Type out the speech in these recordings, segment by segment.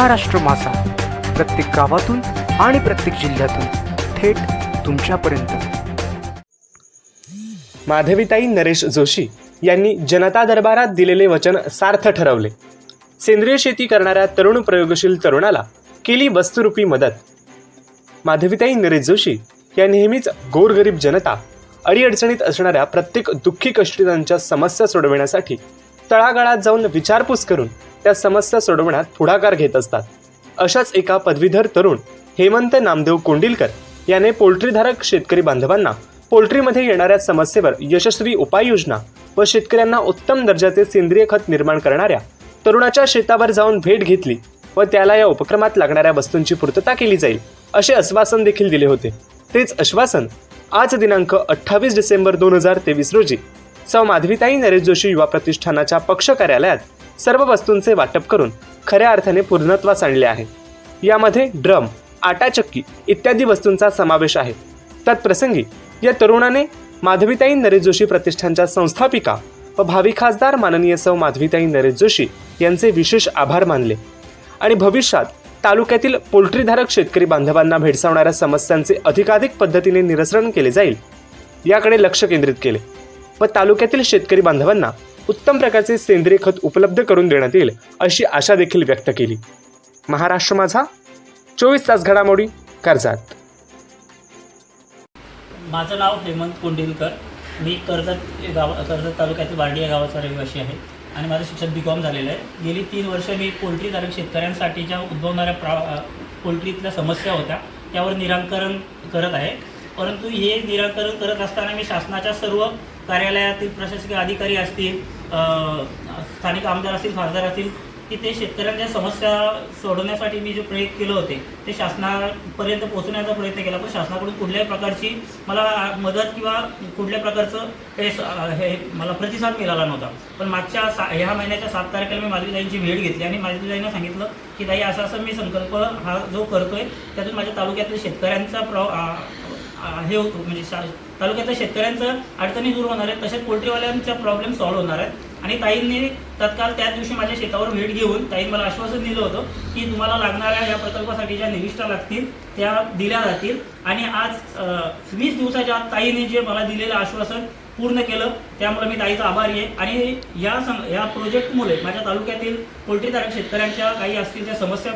महाराष्ट्र मासा. प्रत्येक गावातून आणि प्रत्येक जिल्ह्यातून थेट तुमच्यापर्यंत. माधवीताई नरेश जोशी यांनी जनता दरबारात दिलेले वचन सार्थ ठरवले. सेंद्रिय शेती करणाऱ्या तरुण प्रयोगशील तरुणाला केली वस्तुरूपी मदत. माधवीताई नरेश जोशी या नेहमीच गोरगरीब जनता अडीअडचणीत असणाऱ्या प्रत्येक दुःखी कष्टितांच्या समस्या सोडविण्यासाठी तळागाळात जाऊन विचारपूस करून त्या समस्या सोडवण्यात पुढाकार घेत असतात. अशाच एका पदवीधर तरुण हेमंत नामदेव कोंडिलकर याने पोल्ट्रीधारक शेतकरी बांधवांना पोल्ट्रीमध्ये येणाऱ्या समस्येवर यशस्वी उपाययोजना व शेतकऱ्यांना उत्तम दर्जाचे सेंद्रिय खत निर्माण करणाऱ्या तरुणाच्या शेतावर जाऊन भेट घेतली व त्याला या उपक्रमात लागणाऱ्या वस्तूंची पूर्तता केली जाईल असे आश्वासन देखील दिले होते. तेच आश्वासन आज दिनांक अठ्ठावीस डिसेंबर दोन हजार तेवीस रोजी सौ माधवीताई नरेश जोशी युवा प्रतिष्ठानाच्या पक्ष कार्यालयात सर्व वस्तूंचे वाटप करून खऱ्या अर्थाने पूर्णत्वास आणले आहे. यामध्ये ड्रम आटा चक्की इत्यादी वस्तूंचा समावेश आहे. तत्प्रसंगी या तरुणाने माधवीताई नरेश जोशी प्रतिष्ठानच्या संस्थापिका व भावी खासदार माननीय सौ माधवीताई नरेश जोशी यांचे विशेष आभार मानले. आणि भविष्यात तालुक्यातील पोल्ट्रीधारक शेतकरी बांधवांना भेडसावणाऱ्या समस्यांचे अधिकाधिक पद्धतीने निरसरण केले जाईल याकडे लक्ष केंद्रित केले व तालुक्यातील शेतकरी बांधवांना उत्तम प्रकारचे सेंद्रिय खत उपलब्ध करून देण्यात येईल अशी आशा देखील व्यक्त केली. महाराष्ट्र माझा चोवीस तास घडामोडी कर्जात. माझं नाव हेमंत कोंडिलकर. मी कर्जत गाव कर्जत तालुक्यातील वारडी या गावाचा रहिवासी आहे आणि माझं शिक्षण बी कॉम झालेलं आहे. गेली तीन वर्ष मी पोल्ट्रीधारक शेतकऱ्यांसाठी ज्या उद्भवणाऱ्या प्रा पोल्ट्रीतल्या समस्या होत्या त्यावर निराकरण करत आहे. परंतु हे निराकरण करत असताना मी शासनाच्या सर्व कार्यालयातील प्रशासकीय अधिकारी असतील स्थानिक आमदार असतील खासदार असतील की ते शेतकऱ्यांच्या समस्या सोडवण्यासाठी मी जे प्रयोग केले होते ते शासनापर्यंत पोहोचण्याचा प्रयत्न केला. पण शासनाकडून कुठल्याही प्रकारची मला मदत किंवा कुठल्या प्रकारचं हे स- हे मला प्रतिसाद मिळाला नव्हता. पण मागच्या सा ह्या महिन्याच्या सात तारखेला मी माझीताईंची भेट घेतली आणि माधवीताईंना सांगितलं की ताई असं असं मी संकल्प हा जो करतोय त्यातून माझ्या तालुक्यातील शेतकऱ्यांचा प्र हे होतो. म्हणजे तालुक्यातल्या शेतकऱ्यांचं अडचणी दूर होणार आहेत तसेच पोल्ट्रीवाल्यांचा प्रॉब्लेम सॉल्व्ह होणार आहेत. आणि ताईंनी तत्काळ त्याच दिवशी माझ्या शेतावर भेट घेऊन ताईंनी मला आश्वासन दिलं होतं की तुम्हाला लागणाऱ्या या प्रकल्पासाठी ज्या निविष्ठा लागतील त्या दिल्या जातील. आणि आज वीस दिवसाच्या आत ताईने जे मला दिलेलं आश्वासन पूर्ण केलं त्यामुळे मी ताईचा आभारी आहे. आणि या सं या प्रोजेक्टमुळे माझ्या तालुक्यातील पोल्ट्रीधारक शेतकऱ्यांच्या काही असतील त्या समस्या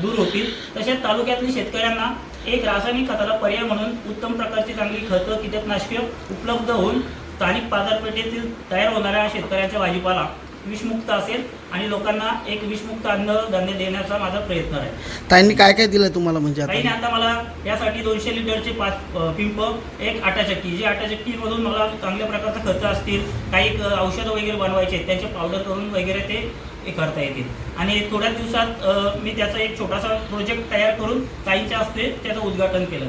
दूर होतील. तसेच तालुक्यातील शेतकऱ्यांना एक रासायनिक खताला पर्याय म्हणून उत्तम प्रकारची चांगली खतं कीटकनाशके उपलब्ध होऊन स्थानिक बाजारपेठेतील तयार होणाऱ्या शेतकऱ्यांच्या भाजीपाला विषमुक्त असेल आणि लोकांना एक विषमुक्त अन्नधान्य देण्याचा माझा प्रयत्न आहे. ताईंनी काय काय दिलं तुम्हाला म्हणजे ताईने आता आता मला यासाठी दोनशे लिटरचे पाच पिंप एक आटाचक्की जी आटाचक्कीमधून मला चांगल्या प्रकारचं खतं असतील काही औषधं वगैरे बनवायचे त्यांचे पावडर करून वगैरे ते हे करता येतील. आणि थोड्याच दिवसात मी त्याचा एक छोटासा प्रोजेक्ट तयार करून ताईंच्या हस्ते त्याचं उद्घाटन केलं.